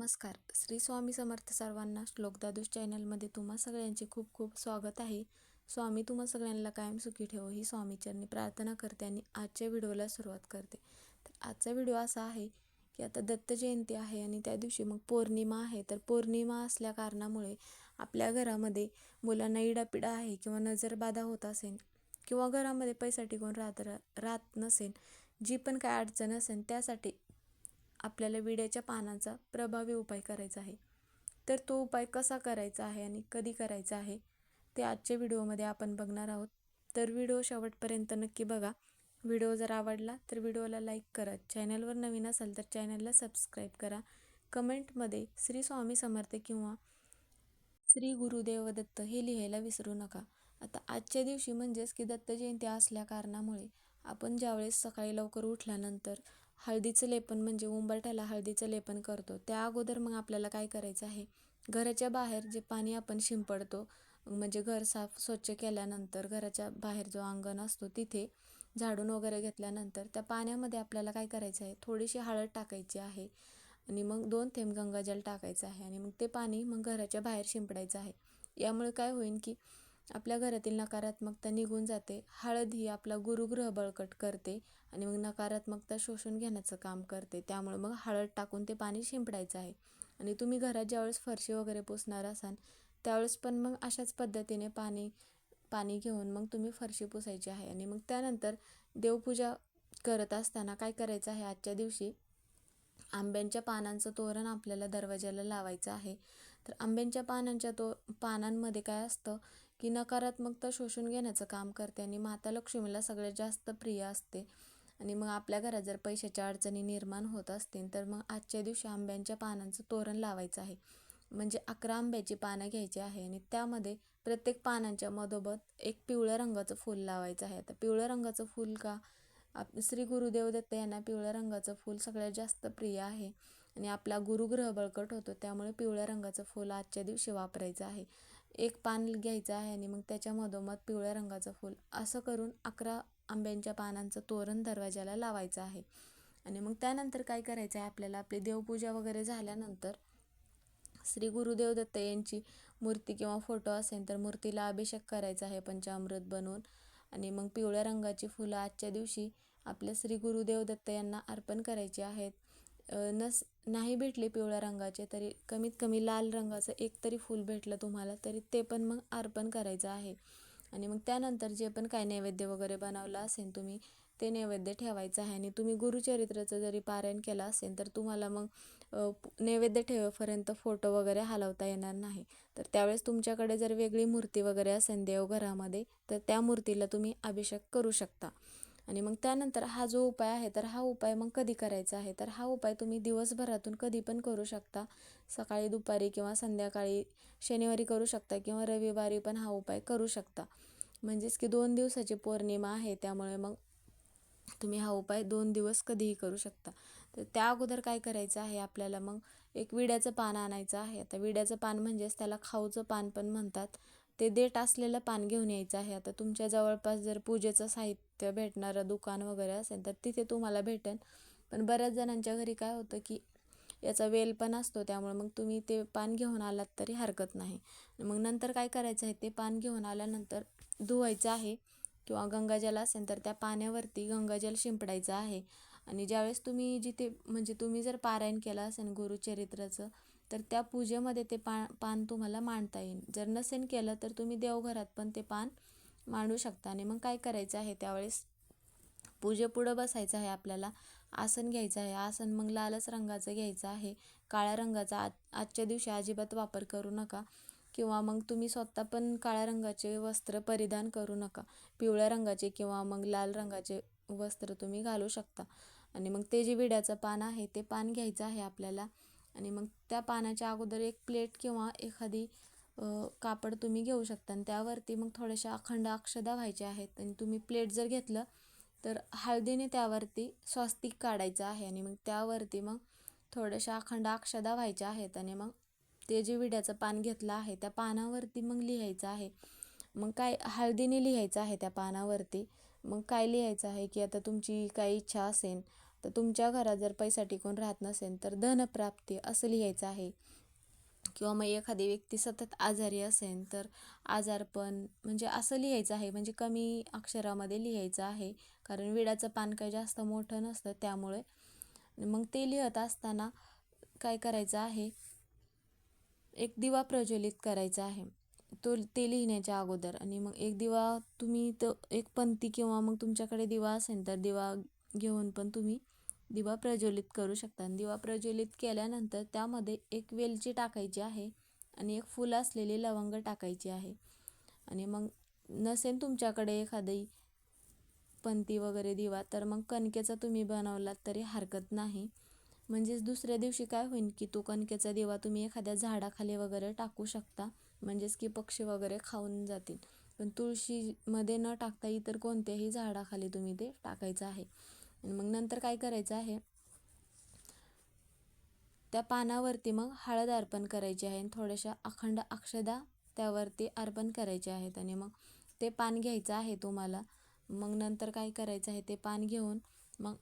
नमस्कार. श्री स्वामी समर्थ सर्वांना श्लोकदादूश चॅनलमध्ये तुम्हा सगळ्यांचे खूप खूप स्वागत आहे. स्वामी तुम्हा सगळ्यांना कायम सुखी ठेवो ही स्वामीचरणी प्रार्थना करते आणि आजच्या व्हिडिओला सुरुवात करते. तर आजचा व्हिडिओ असा आहे की आता दत्त जयंती आहे आणि त्या दिवशी मग पौर्णिमा आहे. तर पौर्णिमा असल्या कारणामुळे आपल्या घरामध्ये मुलांना इडापिडा आहे किंवा नजरबाधा होत असेल किंवा घरामध्ये पैसा टिकून राहत राहत नसेल जी पण काय अडचण असेल त्यासाठी आपल्याला विड्याच्या पानांचा प्रभावी उपाय करायचा आहे. तर तो उपाय कसा करायचा आहे आणि कधी करायचा आहे ते आजच्या व्हिडिओमध्ये आपण बघणार आहोत. तर व्हिडिओ शेवटपर्यंत नक्की बघा. व्हिडिओ जर आवडला तर व्हिडिओला लाईक करा. चॅनलवर नवीन असाल तर चॅनलला सबस्क्राईब करा. कमेंटमध्ये श्री स्वामी समर्थ किंवा श्री गुरुदेव दत्त हे लिहायला विसरू नका. आता आजच्या दिवशी म्हणजेच की दत्त जयंती असल्या कारणामुळे आपण ज्यावेळेस सकाळी लवकर उठल्यानंतर हळदीचं लेपन म्हणजे उंबरठ्याला हळदीचं लेपन करतो. त्या अगोदर मग आपल्याला काय करायचं आहे? घराच्या बाहेर जे पाणी आपण शिंपडतो म्हणजे घर साफ स्वच्छ केल्यानंतर घराच्या बाहेर जो अंगण असतो तिथे झाडून वगैरे घेतल्यानंतर त्या पाण्यामध्ये आपल्याला काय करायचं आहे? थोडीशी हळद टाकायची आहे आणि मग दोन थेंब गंगाजल टाकायचं आहे आणि मग ते पाणी मग घराच्या बाहेर शिंपडायचं आहे. यामुळे काय होईल की आपल्या घरातील नकारात्मकता निघून जाते. हळद ही आपला गुरुग्रह बळकट करते आणि मग नकारात्मकता शोषून घेण्याचं काम करते. त्यामुळे मग हळद टाकून ते पाणी शिंपडायचं आहे. आणि तुम्ही घरात ज्यावेळेस फरशी वगैरे पुसणार असाल त्यावेळेस पण मग अशाच पद्धतीने पाणी पाणी घेऊन मग तुम्ही फरशी पुसायची आहे. आणि मग त्यानंतर देवपूजा करत असताना काय करायचं आहे? आजच्या दिवशी आंब्यांच्या पानांचं तोरण आपल्याला दरवाजाला लावायचं आहे. तर आंब्यांच्या पानांच्या तो पानांमध्ये काय असतं? की नकारात्मकता शोषून घेण्याचं काम करते आणि माता लक्ष्मीला सगळ्यात जास्त प्रिय असते. आणि मग आपल्या घरात जर पैशाच्या अडचणी निर्माण होत असतील तर मग आजच्या दिवशी आंब्यांच्या पानांचं तोरण लावायचं आहे. म्हणजे अकरा आंब्याची पानं घ्यायची आहे आणि त्यामध्ये प्रत्येक पानांच्या मधोमध एक पिवळ्या रंगाचं फूल लावायचं आहे. आता पिवळ्या रंगाचं फूल का? आप श्री गुरुदेव दत्त यांना पिवळ्या रंगाचं फूल सगळ्यात जास्त प्रिय आहे. आणि आपला गुरुग्रह बळकट होतो त्यामुळे पिवळ्या रंगाचं फूल आजच्या दिवशी वापरायचं आहे. एक पान घ्यायचं आहे आणि मग त्याच्या मधोमध पिवळ्या रंगाचं फूल असं करून अकरा आंब्यांच्या पानांचं तोरण दरवाजाला लावायचं आहे. आणि मग त्यानंतर काय करायचं आहे आपल्याला? आपली देवपूजा वगैरे झाल्यानंतर श्री गुरुदेव दत्त यांची मूर्ती किंवा फोटो असेल तर मूर्तीला अभिषेक करायचा आहे पंचामृत बनवून. आणि मग पिवळ्या रंगाची फुलं आजच्या दिवशी आपल्या श्री गुरुदेव दत्त यांना अर्पण करायची आहेत. नस नाही भेटले पिवळ्या रंगाचे तरी कमीत कमी लाल रंगाचं एक तरी फूल भेटलं तुम्हाला तरी ते पण मग अर्पण करायचं आहे. आणि मग त्यानंतर जे पण काय नैवेद्य वगैरे बनवलं असेल तुम्ही ते नैवेद्य ठेवायचं आहे. आणि तुम्ही गुरुचरित्राचं जरी पारायण केलं असेल तर तुम्हाला मग नैवेद्य ठेवेपर्यंत फोटो वगैरे हलवता येणार नाही. तर त्यावेळेस तुमच्याकडे जर वेगळी मूर्ती वगैरे असेल देवघरामध्ये तर त्या मूर्तीला तुम्ही अभिषेक करू शकता. आणि मग त्यानंतर हा जो उपाय आहे तर हा उपाय मग कधी करायचा आहे? तर हा उपाय तुम्ही दिवसभरातून कधी पण करू शकता. सकाळी दुपारी किंवा संध्याकाळी शनिवारी करू शकता किंवा रविवारी पण हा उपाय करू शकता. म्हणजेच की दोन दिवसाची पौर्णिमा आहे त्यामुळे मग तुम्ही हा उपाय दोन दिवस कधीही करू शकता. तर त्या अगोदर काय करायचं आहे आपल्याला? मग एक विड्याचं पान आणायचं आहे. आता विड्याचं पान म्हणजेच त्याला खाऊचं पान पण म्हणतात. ते देठ असलेलं पान घेऊन यायचं आहे. आता तुमच्या जवळपास जर पूजेचं साहित्य भेटणारं दुकान वगैरे असेल तर तिथे तुम्हाला भेटेल. पण बऱ्याच जणांच्या घरी काय होतं की याचा वेल पण असतो त्यामुळे मग तुम्ही ते पान घेऊन आलात तरी हरकत नाही. मग नंतर काय करायचं आहे ते पान घेऊन आल्यानंतर धुवायचं आहे किंवा गंगाजल असेल तर त्या पाण्यावरती गंगाजल शिंपडायचं आहे. आणि ज्यावेळेस तुम्ही जिथे म्हणजे तुम्ही जर पारायण केलं असेल गुरुचरित्राचं तर त्या पूजेमध्ये ते पा पान तुम्हाला मांडता येईल. जर नसेन केलं तर तुम्ही देवघरात पण ते पान मांडू शकता. आणि मग काय करायचं आहे त्यावेळेस? पूजेपुढं बसायचं आहे आपल्याला. आसन घ्यायचं आहे. आसन मग लालच रंगाचं घ्यायचं आहे. काळ्या रंगाचा आज आजच्या दिवशी अजिबात वापर करू नका. किंवा मग तुम्ही स्वतः पण काळ्या रंगाचे वस्त्र परिधान करू नका. पिवळ्या रंगाचे किंवा मग लाल रंगाचे वस्त्र तुम्ही घालू शकता. आणि मग ते जे विड्याचं पान आहे ते पान घ्यायचं आहे आपल्याला. आणि मग त्या पानाच्या अगोदर एक प्लेट किंवा एखादी कापड तुम्ही घेऊ शकता. आणि त्यावरती मग थोड्याशा अखंड अक्षदा व्हायच्या आहेत. आणि तुम्ही प्लेट जर घेतलं तर हळदीने त्यावरती स्वस्तिक काढायचं आहे. आणि मग त्यावरती मग थोड्याशा अखंड अक्षदा व्हायच्या आहेत. आणि मग ते जे विड्याचं पान घेतलं आहे त्या पानावरती मग लिहायचं आहे. मग काय हळदीने लिहायचं आहे त्या पानावरती. मग काय लिहायचं आहे की आता तुमची काही इच्छा असेल तर तुमच्या घरात जर पैसा टिकून राहत नसेल तर धनप्राप्ती असं लिहायचं आहे. किंवा मग एखादी व्यक्ती सतत आजारी असेल तर आजारपण म्हणजे असं लिहायचं आहे. म्हणजे कमी अक्षरामध्ये लिहायचं आहे. कारण विड्याचं पान काही जास्त मोठं नसतं त्यामुळे मग ते लिहत असताना काय करायचं आहे? एक दिवा प्रज्वलित करायचा आहे. तो ते लिहिण्याच्या अगोदर. आणि मग एक दिवा तुम्ही तो एक पंथी किंवा मग तुमच्याकडे दिवा असेल तर दिवा घेऊन पण तुम्ही दिवा प्रज्वलित करू शकता. आणि दिवा प्रज्वलित केल्यानंतर त्यामध्ये एक वेलची टाकायची आहे आणि एक फुल असलेली लवंग टाकायची आहे. आणि मग नसेल तुमच्याकडे एखादी पंती वगैरे दिवा तर मग कणकेचा तुम्ही बनवलात तरी हरकत नाही. म्हणजेच दुसऱ्या दिवशी काय होईल की तो कणकेचा दिवा तुम्ही एखाद्या झाडाखाली वगैरे टाकू शकता. म्हणजेच की पक्षी वगैरे खाऊन जातील. पण तुळशीमध्ये न टाकता इतर कोणत्याही झाडाखाली तुम्ही ते टाकायचं आहे. आणि मग नंतर काय करायचं आहे? त्या पानावरती मग हळद अर्पण करायची आहे आणि थोड्याशा अखंड अक्षदा त्यावरती अर्पण करायचे आहेत आणि मग ते पान घ्यायचं आहे तुम्हाला. मग नंतर काय करायचं आहे ते पान घेऊन मग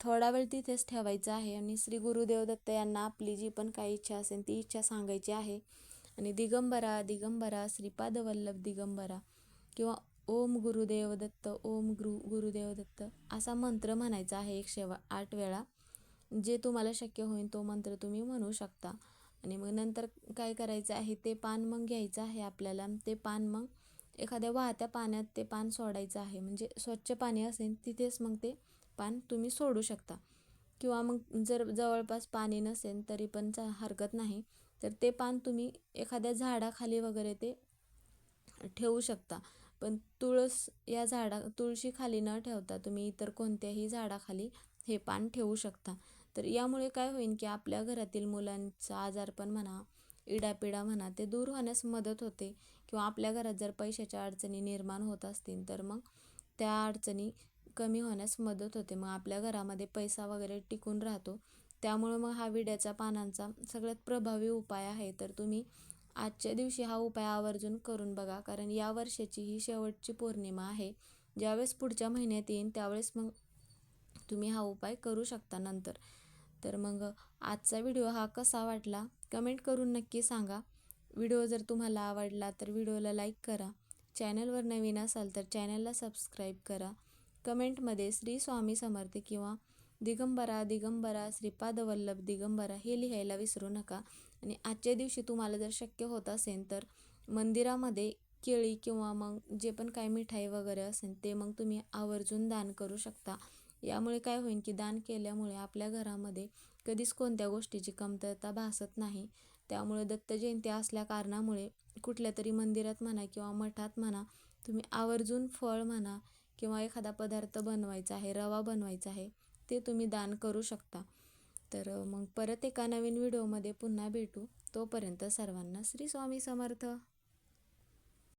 थोडा वेळ तिथेच ठेवायचं आहे आणि श्री गुरुदेव दत्त यांना आपली जी पण काही इच्छा असेल ती इच्छा सांगायची आहे. आणि दिगंबरा दिगंबरा श्रीपाद वल्लभ दिगंबरा किंवा ओम गुरुदेव दत्त ओम गुरु गुरुदेव दत्त असा मंत्र म्हणायचा आहे एकशे आठ वेळा. जे तुम्हाला शक्य होईल तो मंत्र तुम्ही म्हणू शकता. आणि मग नंतर काय करायचं आहे ते पान मग घ्यायचं आहे आपल्याला. ते पान मग एखाद्या वाहत्या पाण्यात ते पान सोडायचं आहे. म्हणजे स्वच्छ पाणी असेल तिथेच मग ते पान तुम्ही सोडू शकता. किंवा मग जर जवळपास पाणी नसेल तरी पण चा हरकत नाही. तर ते पान तुम्ही एखाद्या झाडाखाली वगैरे ते ठेवू शकता. पण तुळस या झाडा तुळशी खाली न ठेवता तुम्ही इतर कोणत्याही झाडाखाली हे पान ठेवू शकता. तर यामुळे काय होईल की आपल्या घरातील मुलांचा आजारपण म्हणा इडापिडा म्हणा ते दूर होण्यास मदत होते. किंवा आपल्या घरात जर पैशाच्या अडचणी निर्माण होत असतील तर मग त्या अडचणी कमी होण्यास मदत होते. मग आपल्या घरामध्ये पैसा वगैरे टिकून राहतो. त्यामुळं मग हा विड्याच्या पानांचा सगळ्यात प्रभावी उपाय आहे. तर तुम्ही आजच्या दिवशी हा उपाय आवर्जून करून बघा कारण या वर्षाची ही शेवटची पौर्णिमा आहे. ज्यावेळेस पुढच्या महिन्यात येईन त्यावेळेस मग तुम्ही हा उपाय करू शकता नंतर. तर मग आजचा व्हिडिओ हा कसा वाटला? कमेंट करून नक्की सांगा. व्हिडिओ जर तुम्हाला आवडला तर व्हिडिओला लाईक करा. चॅनलवर नवीन असाल तर चॅनलला सबस्क्राईब करा. कमेंटमध्ये श्री स्वामी समर्थ किंवा दिगंबरा दिगंबरा श्रीपाद वल्लभ दिगंबरा हे लिहायला विसरू नका. आणि आजच्या दिवशी तुम्हाला जर शक्य होत असेल तर मंदिरामध्ये केळी किंवा मग जे पण काय मिठाई वगैरे असेल ते मग तुम्ही आवर्जून दान करू शकता. यामुळे काय होईल की दान केल्यामुळे आपल्या घरामध्ये कधीच कोणत्या गोष्टीची कमतरता भासत नाही. त्यामुळे दत्त जयंती असल्या कारणामुळे कुठल्या तरी मंदिरात म्हणा किंवा मठात म्हणा तुम्ही आवर्जून फळ म्हणा किंवा एखादा पदार्थ बनवायचा आहे रवा बनवायचा आहे ते तुम्ही दान करू शकता. तर मग परत एका नवीन व्हिडिओमध्ये पुन्हा भेटू. तोपर्यंत सर्वांना श्री स्वामी समर्थ.